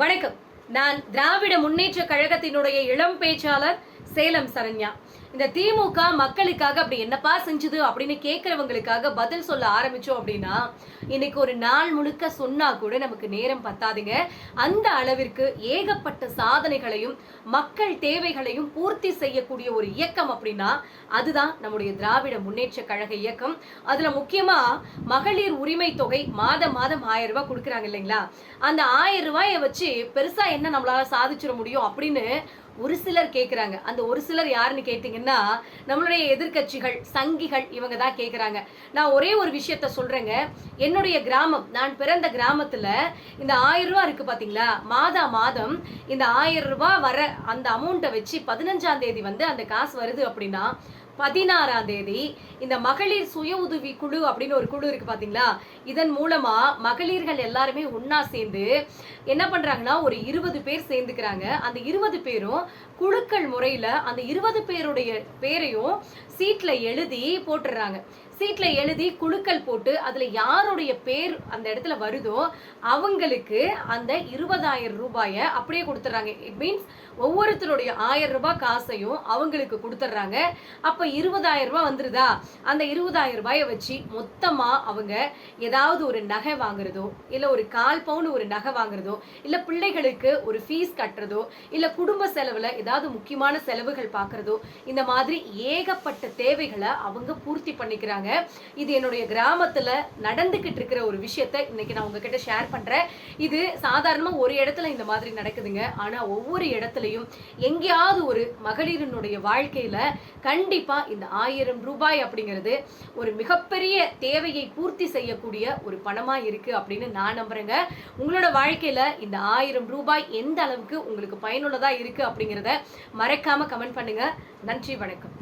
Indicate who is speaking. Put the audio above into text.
Speaker 1: வணக்கம். நான் திராவிட முன்னேற்ற கழகத்தினுடைய இளம் பேச்சாளர் சேலம் சரண்யா. இந்த திமுக மக்களுக்காக அப்படி என்னப்பா செஞ்சுது அப்படின்னு கேட்கறவங்களுக்காக பதில் சொல்ல ஆரம்பிச்சோம் அப்படின்னா இன்னைக்கு ஒரு நாள் முழுக்க சொன்னா கூட நமக்கு நேரம் பத்தாதுங்க. அந்த அளவிற்கு ஏகப்பட்ட சாதனைகளையும் மக்கள் தேவைகளையும் பூர்த்தி செய்யக்கூடிய ஒரு இயக்கம் அப்படின்னா அதுதான் நம்முடைய திராவிட முன்னேற்ற கழக இயக்கம். அதுல முக்கியமா மகளிர் உரிமை தொகை மாதம் மாதம் ஆயிரம் ரூபாய் கொடுக்குறாங்க இல்லைங்களா? அந்த ஆயிரம் ரூபாயை வச்சு பெருசா என்ன நம்மளால சாதிச்சிட முடியும் அப்படின்னு ஒரு சிலர் கேட்குறாங்க அந்த ஒரு சிலர் யாருன்னு கேட்டிங்கன்னா நம்மளுடைய எதிர்க்கட்சிகள் சங்கிகள் இவங்க தான் கேட்குறாங்க நான் ஒரே ஒரு விஷயத்த சொல்கிறேங்க என்னுடைய கிராமம் நான் பிறந்த கிராமத்தில் இந்த ஆயிரம் ரூபா இருக்குது பார்த்தீங்களா மாதா மாதம் இந்த ஆயிரம் ரூபா வர அந்த அமௌண்ட்டை வச்சு பதினஞ்சாம் தேதி வந்து அந்த காசு வருது அப்படின்னா பதினாறாம் தேதி இந்த மகளிர் சுய உதவி குழு அப்படின்னு ஒரு குழு இருக்கு பாத்தீங்களா? இதன் மூலமா மகளிர்கள் எல்லாருமே ஒன்னா சேர்ந்து என்ன பண்றாங்கன்னா ஒரு இருபது பேர் சேர்ந்துக்கிறாங்க. அந்த இருபது பேரும் குழுக்கள் முறையில் அந்த இருபது பேருடைய பேரையும் சீட்டில் எழுதி போட்டுடுறாங்க சீட்டில் எழுதி குழுக்கள் போட்டு அதில் யாருடைய பேர் அந்த இடத்துல வருதோ அவங்களுக்கு அந்த இருபதாயிரம் ரூபாயை அப்படியே கொடுத்துட்றாங்க இட் மீன்ஸ் ஒவ்வொருத்தருடைய ஆயிரம் ரூபாய் காசையும் அவங்களுக்கு கொடுத்துட்றாங்க அப்போ இருபதாயிரம் ரூபாய் வந்துருதா? அந்த இருபதாயிரம் ரூபாயை வச்சு மொத்தமாக அவங்க ஏதாவது ஒரு நகை வாங்குறதோ இல்லை ஒரு கால் பவுன் ஒரு நகை வாங்குறதோ இல்லை பிள்ளைகளுக்கு ஒரு ஃபீஸ் கட்டுறதோ இல்லை குடும்ப செலவில் ஏதாவது முக்கியமான செலவுகள் பார்க்குறதோ இந்த மாதிரி ஏகப்பட்ட தேவைகளை அவங்க பூர்த்தி பண்ணிக்கிறாங்க. இது என்னுடைய கிராமத்தில் நடந்துக்கிட்டு இருக்கிற ஒரு விஷயத்த இன்னைக்கு நான் உங்ககிட்ட ஷேர் பண்ணுறேன் இது சாதாரணமாக ஒரு இடத்துல இந்த மாதிரி நடக்குதுங்க. ஆனால் ஒவ்வொரு இடத்துலையும் எங்கேயாவது ஒரு மகளிரினுடைய வாழ்க்கையில் கண்டிப்பாக இந்த ஆயிரம் ரூபாய் அப்படிங்கிறது ஒரு மிகப்பெரிய தேவையை பூர்த்தி செய்யக்கூடிய ஒரு பணமாக இருக்குது அப்படின்னு நான் நம்புகிறேங்க உங்களோட வாழ்க்கையில் இந்த ஆயிரம் ரூபாய் எந்த அளவுக்கு உங்களுக்கு பயனுள்ளதாக இருக்குது அப்படிங்கிறத மறக்காம கமெண்ட் பண்ணுங்க. நன்றி வணக்கம்.